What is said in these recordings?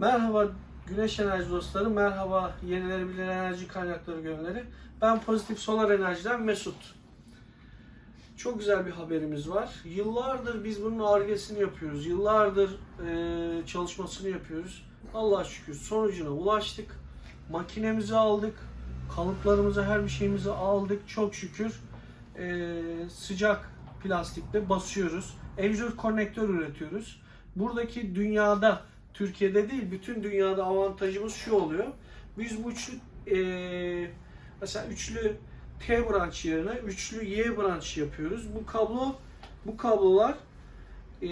Merhaba Güneş Enerji dostları, merhaba yenilenebilir enerji kaynakları gönülleri. Ben Pozitif Solar Enerji'den Mesut. Çok güzel bir haberimiz var. Yıllardır biz bunun argesini yapıyoruz. Yıllardır e, çalışmasını yapıyoruz. Allah şükür sonucuna ulaştık. Makinemizi aldık. Kalıplarımızı, her bir şeyimizi aldık. Çok şükür e, sıcak plastikte basıyoruz. Evcil konnektör üretiyoruz. Buradaki dünyada, Türkiye'de değil, bütün dünyada avantajımız şu oluyor. Biz bu üçlü, e, mesela üçlü T branş yerine üçlü Y branş yapıyoruz. Bu kablo, bu kablolar e,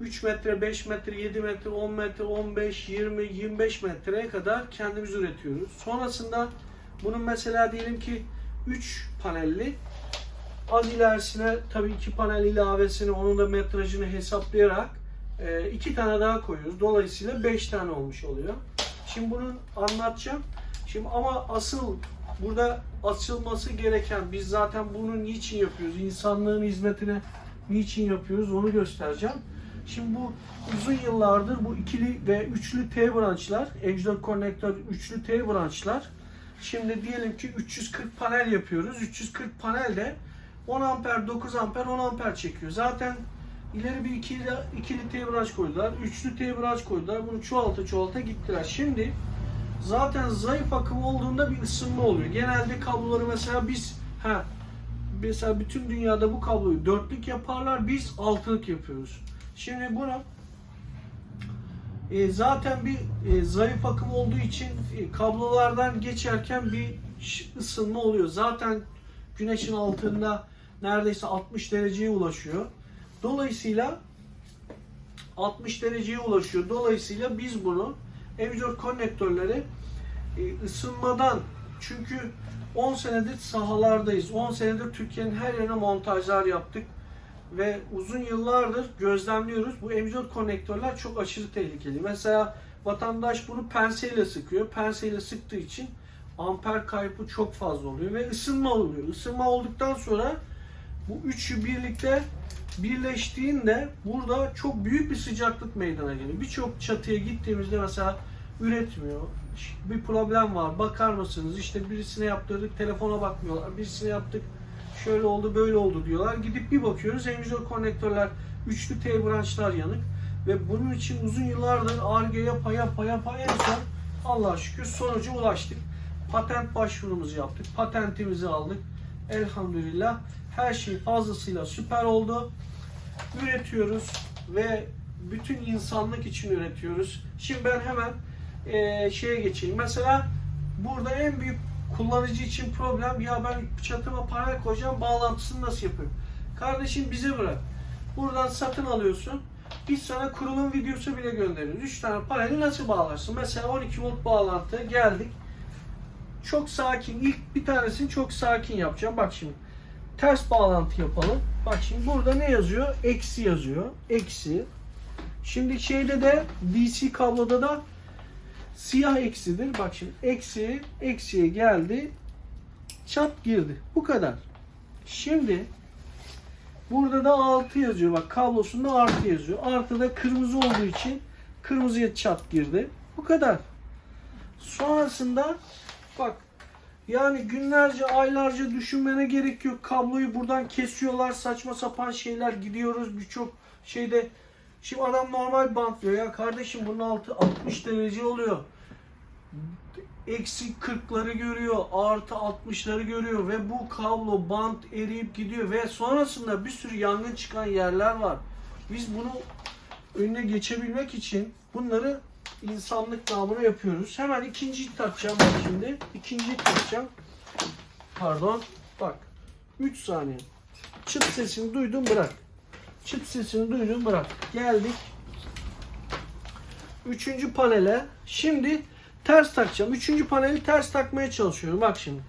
3 metre, 5 metre, 7 metre, 10 metre, 15, 20, 25 metreye kadar kendimiz üretiyoruz. Sonrasında bunun mesela diyelim ki 3 panelli az ilerisine tabii iki panel ilavesini onun da metrajını hesaplayarak e, iki tane daha koyuyoruz. Dolayısıyla 5 tane olmuş oluyor. Şimdi bunu anlatacağım. Şimdi ama asıl burada açılması gereken biz zaten bunu niçin yapıyoruz? İnsanlığın hizmetine niçin yapıyoruz? Onu göstereceğim. Şimdi bu uzun yıllardır bu ikili ve üçlü T branşlar, Angel Connector üçlü T branşlar. Şimdi diyelim ki 340 panel yapıyoruz. 340 panel de 10 amper, 9 amper, 10 amper çekiyor. Zaten ileri bir ikili, ikili T branş koydular. Üçlü T branş koydular. Bunu çoğalta çoğalta gittiler. Şimdi zaten zayıf akım olduğunda bir ısınma oluyor. Genelde kabloları mesela biz ha mesela bütün dünyada bu kabloyu dörtlük yaparlar. Biz altılık yapıyoruz. Şimdi bunu e, zaten bir e, zayıf akım olduğu için e, kablolardan geçerken bir ısınma oluyor. Zaten güneşin altında neredeyse 60 dereceye ulaşıyor. Dolayısıyla 60 dereceye ulaşıyor. Dolayısıyla biz bunu evcil konnektörleri e, ısınmadan çünkü 10 senedir sahalardayız. 10 senedir Türkiye'nin her yerine montajlar yaptık ve uzun yıllardır gözlemliyoruz. Bu emzor konnektörler çok aşırı tehlikeli. Mesela vatandaş bunu penseyle sıkıyor. Penseyle sıktığı için amper kaybı çok fazla oluyor ve ısınma oluyor. Isınma olduktan sonra bu üçü birlikte birleştiğinde burada çok büyük bir sıcaklık meydana geliyor. Birçok çatıya gittiğimizde mesela üretmiyor. Bir problem var. Bakar mısınız? İşte birisine yaptırdık, telefona bakmıyorlar. Birisine yaptık, şöyle oldu, böyle oldu diyorlar. Gidip bir bakıyoruz. Emzor konnektörler, üçlü T branşlar yanık. Ve bunun için uzun yıllardır arge yapa yapa yapa en son Allah'a şükür sonuca ulaştık. Patent başvurumuzu yaptık. Patentimizi aldık. Elhamdülillah her şey fazlasıyla süper oldu. Üretiyoruz ve bütün insanlık için üretiyoruz. Şimdi ben hemen eee, şeye geçeyim. Mesela burada en büyük kullanıcı için problem ya ben çatıma panel koyacağım bağlantısını nasıl yapıyorum? Kardeşim bize bırak. Buradan satın alıyorsun. Biz sana kurulum videosu bile gönderiyoruz. 3 tane paneli nasıl bağlarsın? Mesela 12 volt bağlantı geldik. Çok sakin. İlk bir tanesini çok sakin yapacağım. Bak şimdi. Ters bağlantı yapalım. Bak şimdi burada ne yazıyor? Eksi yazıyor. Eksi. Şimdi şeyde de DC kabloda da siyah eksidir. Bak şimdi eksi eksiye geldi. Çat girdi. Bu kadar. Şimdi burada da 6 yazıyor. Bak kablosunda artı yazıyor. Artı da kırmızı olduğu için kırmızıya çat girdi. Bu kadar. Sonrasında bak yani günlerce, aylarca düşünmene gerek yok. Kabloyu buradan kesiyorlar. Saçma sapan şeyler gidiyoruz birçok şeyde. Şimdi adam normal bantlıyor ya kardeşim bunun altı 60 derece oluyor. Eksi 40'ları görüyor, artı 60'ları görüyor ve bu kablo bant eriyip gidiyor ve sonrasında bir sürü yangın çıkan yerler var. Biz bunu önüne geçebilmek için bunları insanlık namına yapıyoruz. Hemen ikinciyi takacağım bak şimdi. İkinciyi takacağım. Pardon. Bak. 3 saniye. Çıt sesini duydum bırak. Çıt sesini duydum bırak. Geldik. Üçüncü panele. Şimdi ters takacağım. Üçüncü paneli ters takmaya çalışıyorum. Bak şimdi.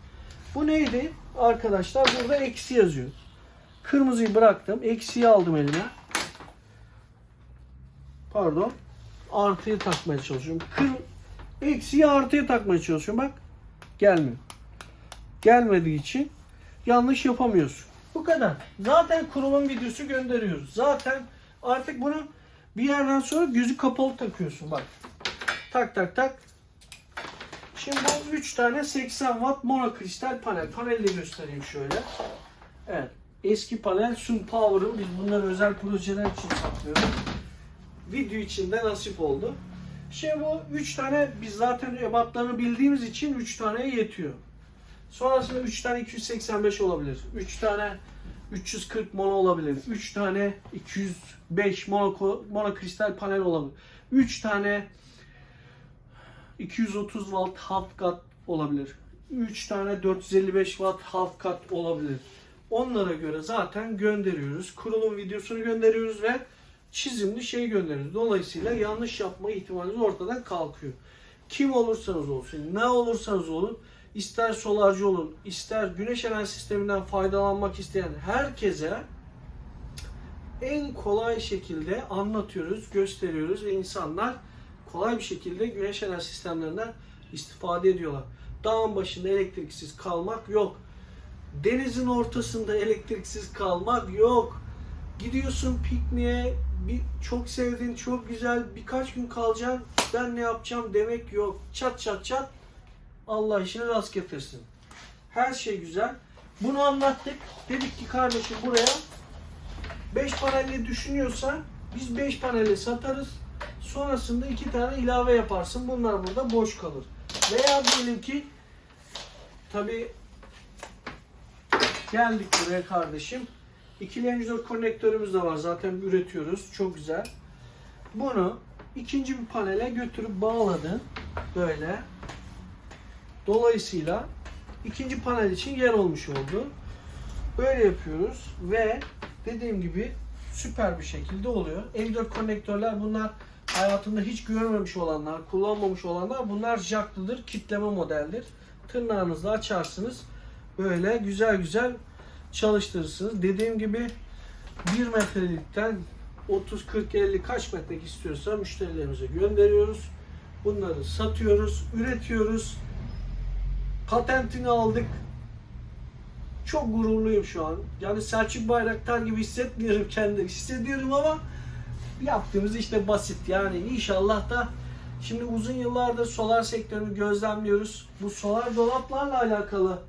Bu neydi? Arkadaşlar burada eksi yazıyor. Kırmızıyı bıraktım. Eksiyi aldım elime. Pardon. Artıyı takmaya çalışıyorum. Kır, eksiyi artıya takmaya çalışıyorum. Bak. Gelmiyor. Gelmediği için yanlış yapamıyorsun. Bu kadar. Zaten kurulum videosu gönderiyoruz. Zaten artık bunu bir yerden sonra gözü kapalı takıyorsun. Bak. Tak tak tak. Şimdi bu 3 tane 80 watt monokristal panel. Paneli göstereyim şöyle. Evet. Eski panel Sun Power'ın biz bunları özel projeler için saklıyoruz. Video için de nasip oldu. Şimdi bu 3 tane biz zaten ebatlarını bildiğimiz için 3 taneye yetiyor. Sonrasında 3 tane 285 olabilir. 3 tane 340 mono olabilir. 3 tane 205 mono, monokristal panel olabilir. 3 tane 230 watt half cut olabilir. 3 tane 455 watt half cut olabilir. Onlara göre zaten gönderiyoruz. Kurulum videosunu gönderiyoruz ve çizimli şey gönderiyoruz. Dolayısıyla yanlış yapma ihtimaliniz ortadan kalkıyor. Kim olursanız olsun, ne olursanız olun, ister solarcı olun, ister güneş enerji sisteminden faydalanmak isteyen herkese en kolay şekilde anlatıyoruz, gösteriyoruz ve insanlar kolay bir şekilde güneş enerji sistemlerinden istifade ediyorlar. Dağın başında elektriksiz kalmak yok. Denizin ortasında elektriksiz kalmak yok. Gidiyorsun pikniğe, bir, çok sevdiğin, çok güzel birkaç gün kalacaksın. Ben ne yapacağım demek yok. Çat çat çat. Allah işini rast getirsin. Her şey güzel. Bunu anlattık. Dedik ki kardeşim buraya 5 panelli düşünüyorsan biz 5 paneli satarız. Sonrasında iki tane ilave yaparsın. Bunlar burada boş kalır. Veya diyelim ki tabi geldik buraya kardeşim. İkili enjör konnektörümüz de var. Zaten üretiyoruz. Çok güzel. Bunu ikinci bir panele götürüp bağladın. Böyle. Dolayısıyla ikinci panel için yer olmuş oldu. Böyle yapıyoruz ve dediğim gibi süper bir şekilde oluyor. M4 konnektörler bunlar hayatında hiç görmemiş olanlar, kullanmamış olanlar bunlar jacklıdır, kitleme modeldir. Tırnağınızla açarsınız. Böyle güzel güzel çalıştırırsınız. Dediğim gibi 1 metrelikten 30, 40, 50 kaç metrelik istiyorsa müşterilerimize gönderiyoruz. Bunları satıyoruz, üretiyoruz. Patentini aldık. Çok gururluyum şu an. Yani Selçuk Bayraktar gibi hissetmiyorum kendimi. Hissediyorum ama yaptığımız işte basit. Yani inşallah da şimdi uzun yıllardır solar sektörünü gözlemliyoruz. Bu solar dolaplarla alakalı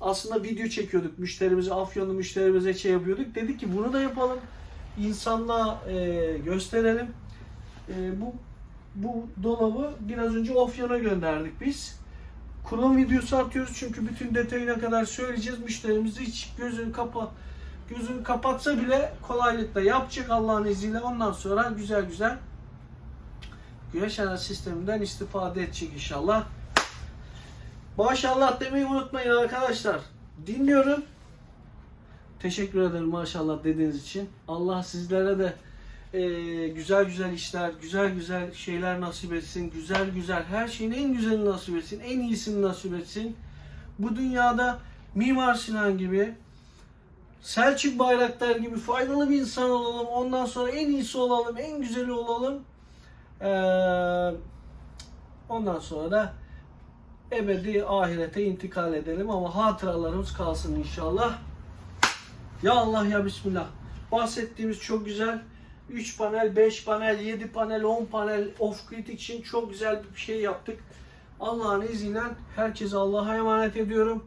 aslında video çekiyorduk. Müşterimize, Afyonlu müşterimize şey yapıyorduk. Dedik ki bunu da yapalım. İnsanlığa e, gösterelim. E, bu bu dolabı biraz önce Afyon'a gönderdik biz. Kurulum videosu atıyoruz çünkü bütün detayına kadar söyleyeceğiz. Müşterimiz hiç gözünü kapa gözünü kapatsa bile kolaylıkla yapacak Allah'ın izniyle. Ondan sonra güzel güzel güneş enerji sisteminden istifade edecek inşallah. Maşallah demeyi unutmayın arkadaşlar. Dinliyorum. Teşekkür ederim maşallah dediğiniz için. Allah sizlere de eee, güzel güzel işler, güzel güzel şeyler nasip etsin. Güzel güzel her şeyin en güzelini nasip etsin. En iyisini nasip etsin. Bu dünyada Mimar Sinan gibi Selçuk Bayraktar gibi faydalı bir insan olalım. Ondan sonra en iyisi olalım, en güzeli olalım. Eee, ondan sonra da ebedi ahirete intikal edelim ama hatıralarımız kalsın inşallah. Ya Allah ya Bismillah. Bahsettiğimiz çok güzel. 3 panel, 5 panel, 7 panel, 10 panel off-grid için çok güzel bir şey yaptık. Allah'ın izniyle herkese Allah'a emanet ediyorum.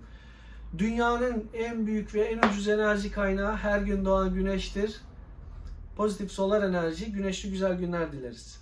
Dünyanın en büyük ve en ucuz enerji kaynağı her gün doğan güneştir. Pozitif solar enerji, güneşli güzel günler dileriz.